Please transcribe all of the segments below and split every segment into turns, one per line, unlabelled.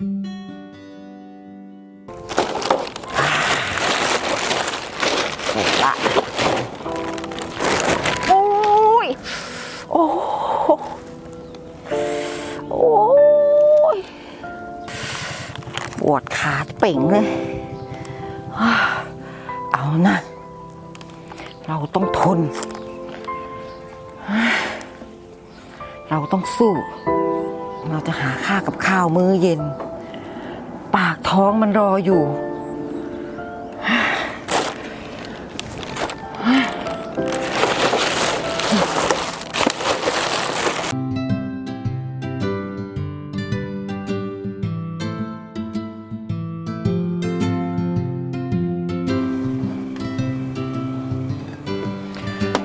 เสร็จละโอ้ย โอ้โอ้ยปวดขาเป่งเลย เอานะ เราต้องทน เราต้องสู้ เราจะหาข้าวกับข้าวมื้อเย็น ท้องมันรออยู่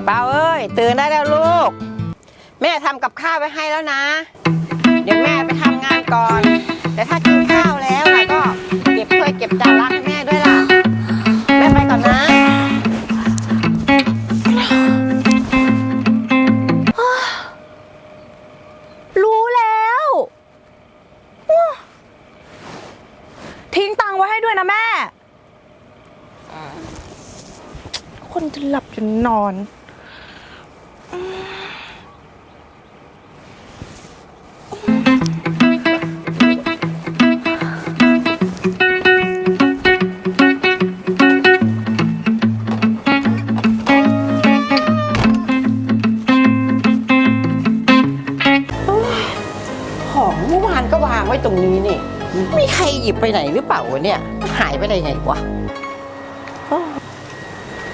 เปาเอ้ย ตื่นได้แล้วลูก แม่ทำกับข้าวไว้ให้แล้วนะ เดี๋ยวแม่ไปทำงานก่อน แต่ถ้ากินข้าวแล้ว ก็บถ้วยเก็บจานล้างให้แม่ด้วยล่ะ แม่ไปก่อนนะ
รู้แล้วว้าทิ้งตังไว้ให้ด้วยนะแม่ คนจะหลับจะนอน
นี้นี่ไม่มีใครหยิบไปไหนหรือเปล่าวะเนี่ย หายไปได้ไงวะอ้าว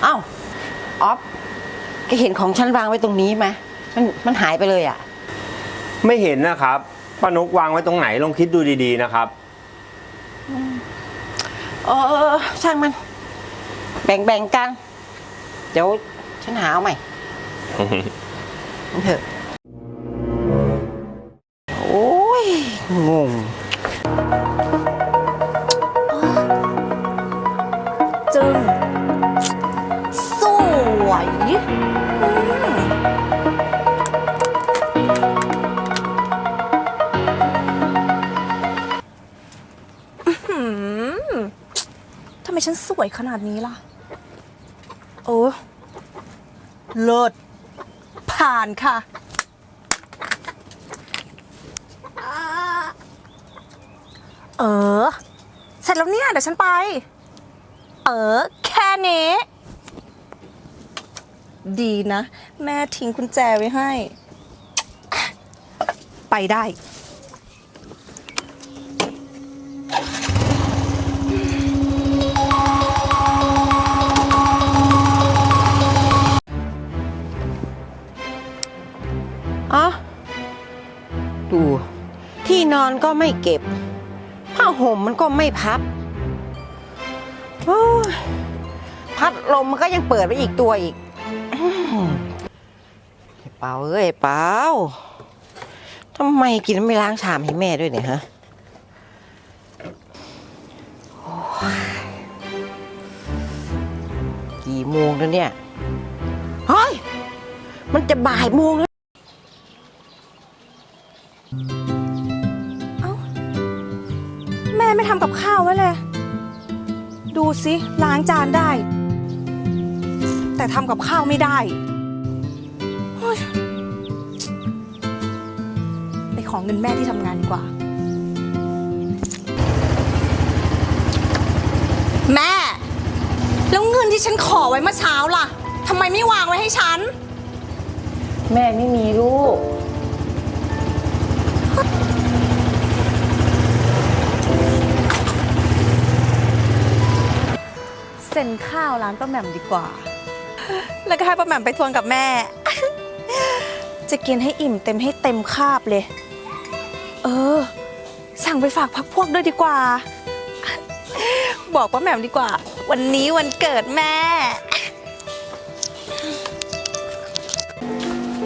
เอ้าออฟแกเห็นของฉันวางไว้ตรงนี้ไหมมันมันหายไปเลยอะ
ไม่เห็นนะครับป้านกวางไว้ตรงไหนลองคิดดูดีๆนะครับ
เออช่างมัน แบ่งแบ่งกัน เดี๋ยวฉันหาเอาใหม่มันเถอะโอ้ยงง
จึง สวยอืมอื้อหือทำไมฉันสวยขนาดนี้ล่ะ โอ้เลิศผ่านค่ะ เออ เสร็จแล้วเนี่ย เดี๋ยวฉันไป เออ แค่นี้ ดีนะ แม่ทิ้งกุญแจไว้ให้ ไปได้
อ๋อดู ที่นอนก็ไม่เก็บ ผ้าห่มมันก็ไม่พับโอ้ยพัดลมมันก็ยังเปิดไปอีกตัวอีกอื้อหือไอ้เปาเอ้ยเปาทำไมกินไม่ล้างชามให้แม่ด้วยเนี่ยฮะโอ้ยกี่โมงแล้วเนี่ย เฮ้ย มันจะบ่ายโมงแล้วา
วไว้เลย ดูสิล้างจานได้ แต่ทำกับข้าวไม่ได้เฮ้ยไปขอเงินแม่ที่ทำงานดีกว่า แม่ แล้วเงินที่ฉันขอไว้เมื่อเช้าล่ะทำไมไม่วางไว้ให้ฉัน
แม่ไม่มีลูก
นข้าวร้านป้าแหม่มดีกว่า แล้วก็ให้ป้าแหม่มไปทวงกับแม่ จะกินให้อิ่มเต็มให้เต็มคาบเลย เออ สั่งไปฝากพักพวกด้วยดีกว่า บอกป้าแหม่มดีกว่า วันนี้วันเกิดแม่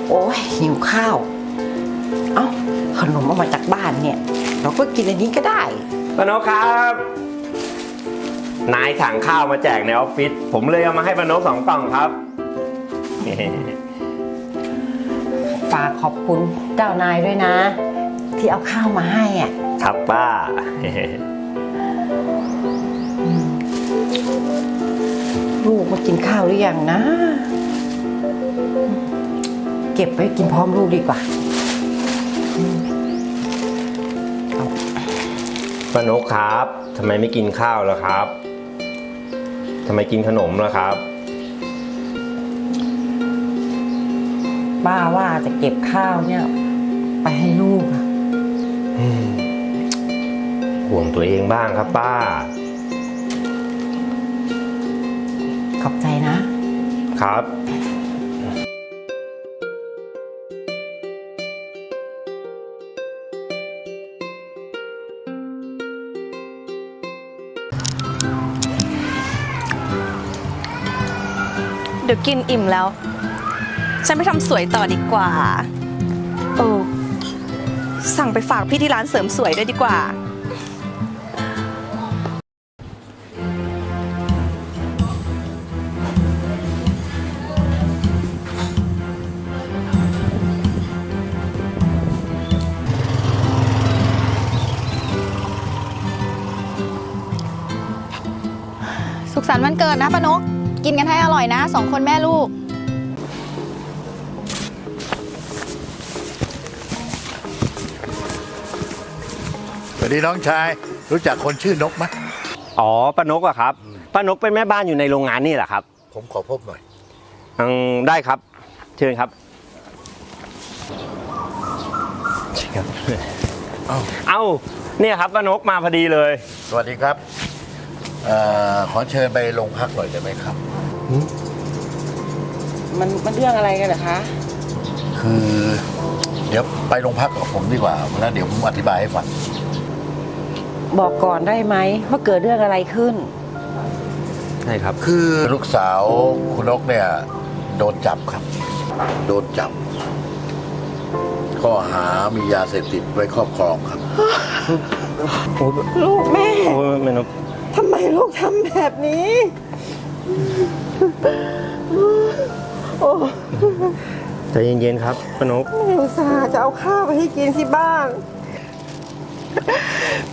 โอ้ยหิวข้าว เอ้า ขนมเอามาจากบ้านเนี่ย เราก็กินอันนี้ก็ได้
ป้านกครับ นายสั่งข้าวมาแจกในออฟฟิศผมเลยเอามาให้ป้านกสองกล่องครับ
ฝากขอบคุณเจ้านายด้วยนะ ที่เอาข้าวมาให้อะ
ครับป้า
ลูกมากินข้าวหรือยังนะ เก็บไว้กินพร้อมลูกดีกว่า
ป้านกครับทำไมไม่กินข้าวล่ะครับ ทำไมกินขนมล่ะครับ
ป้าว่าจะเก็บข้าวเนี่ย ไปให้ลูกอะ
ห่วงตัวเองบ้างครับป้า
ขอบใจนะ
ครับ
เดี๋ยวกินอิ่มแล้ว ฉันไปทำสวยต่อดีกว่าเออสั่งไปฝากพี่ที่ร้านเสริมสวยด้วยดีกว่า
สุขสันต์วันเกิดนะป้านก กินกันให้อร่อยนะสองคนแม่ลูก
สวัสดีน้องชาย รู้จักคนชื่อนกไหม
อ๋อป้านกอะครับป้านกเป็นแม่บ้านอยู่ในโรงงานนี่แหละครับ
ผมขอพบหน่อย
อืมได้ครับ เชิญครับเชิญครับ
เอ้า
เอ้าเนี่ยครับป้านกมาพอดีเลย
สวัสดีครับ เอ่อขอเชิญไปโรงพักหน่อยได้ไหมครับ
มันมันเรื่องอะไรกันเหรอคะ
คือ เดี๋ยวไปโรงพักกับผมดีกว่าแล้วเดี๋ยวผมอธิบายให้ฟัง
บอกก่อนได้ไหมว่าเกิดเรื่องอะไรขึ้น
ใช่ครับ
คือลูกสาวคุณนกเนี่ย โดนจับครับ โดนจับ ข้อหามียาเสพติดไว้ครอบครองครับ
โอ้ย
ลูกแม่
โอ้ยแม่นก
ทำไมลูกทำแบบนี้ โอ้
ใจเย็นๆครับป้านก
แม่อุตส่าห์จะเอาข้าวไปให้กินที่บ้าน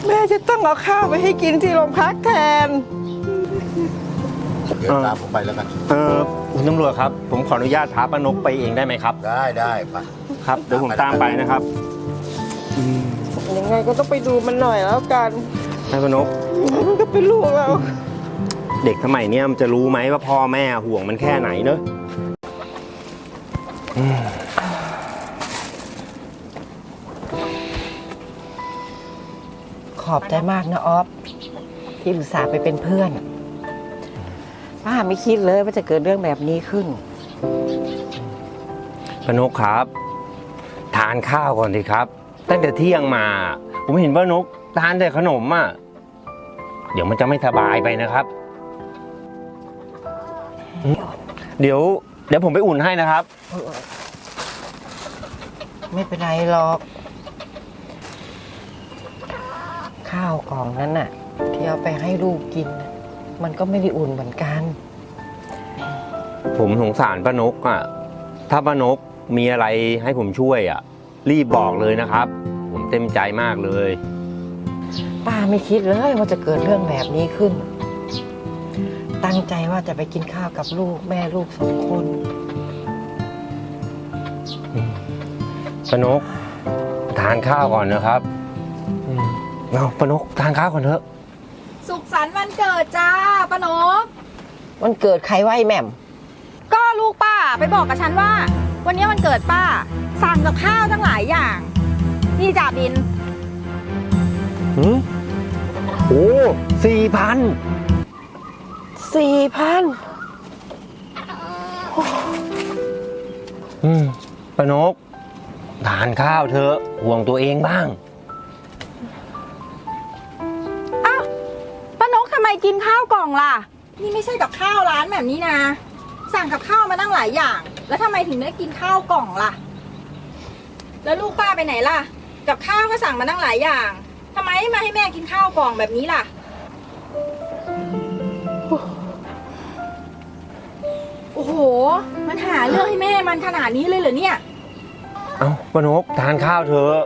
แม่จะต้องเอาข้าวไปให้กินที่โรงพักแทน
เดี๋ยว
อ่า
ตามผมไปแล้วกัน
เออคุณตำรวจครับ ผมขออนุญาตพาป้านกไปเองได้ไหมครับ
ได้ได้ไป
ครับ เดี๋ยวผมตามไปนะครับ
ยังไงก็ต้องไปดูมันหน่อยแล้วกัน
ให้ป้านก
มันก็เป็นลูกเรา
เด็กสมัยเนี้ยมันจะรู้ไหมว่าพ่อแม่ห่วงมันแค่ไหนเนอะ
ขอบใจมากนะออฟที่อุตส่าห์ไปเป็นเพื่อน ป้าไม่คิดเลยว่าจะเกิดเรื่องแบบนี้ขึ้น
ป้านกครับ ทานข้าวก่อนสิครับ ตั้งแต่เที่ยงมา ผมเห็นว่านกทานแต่ขนมอะ เดี๋ยวมันจะไม่สบายไปนะครับอืมเดี๋ยว เดี๋ยวผมไปอุ่นให้นะครับ
ไม่เป็นไรหรอก ข้าวกล่องนั้นน่ะ ที่เอาไปให้ลูกกินน่ะมันก็ไม่ได้อุ่นเหมือนกัน
ผมสงสารป้านกอะ ถ้าป้านกมีอะไรให้ผมช่วยอะ รีบบอกเลยนะครับ ผมเต็มใจมากเลย
ป้าไม่คิดเลยว่าจะเกิดเรื่องแบบนี้ขึ้น ตั้งใจว่าจะไปกินข้าวกับลูกแม่ลูกสองคน
ป้านกทานข้าวก่อนนะครับอืมเอาป้านกทานข้าวก่อนเถอะ
สุขสันต์วันเกิดจ้าป้านก
มันเกิดใครไวะไอ้แหม่ม
ก็ลูกป้าไปบอกกับฉันว่า วันนี้วันเกิดป้า สั่งกับข้าวทั้งหลายอย่าง นี่จ่าบิน
หืมโอ้สี่พัน
สี่พัน
อืมป้านกทานข้าวเถอะห่วงตัวเองบ้าง
ป้านกทำไมกินข้าวกล่องล่ะ นี่ไม่ใช่กับข้าวร้านแบบนี้นะ สั่งกับข้าวมาตั้งหลายอย่าง แล้วทำไมถึงได้กินข้าวกล่องล่ะ แล้วลูกป้าไปไหนล่ะ กับข้าวก็สั่งมาตั้งหลายอย่าง ทำไมมาให้แม่กินข้าวกล่องแบบนี้ล่ะ โอ้โห มันหาเรื่องให้แม่มันขนาดนี้เลยเหรอเนี่ย
เอ้าป้านกทานข้าวเถอะ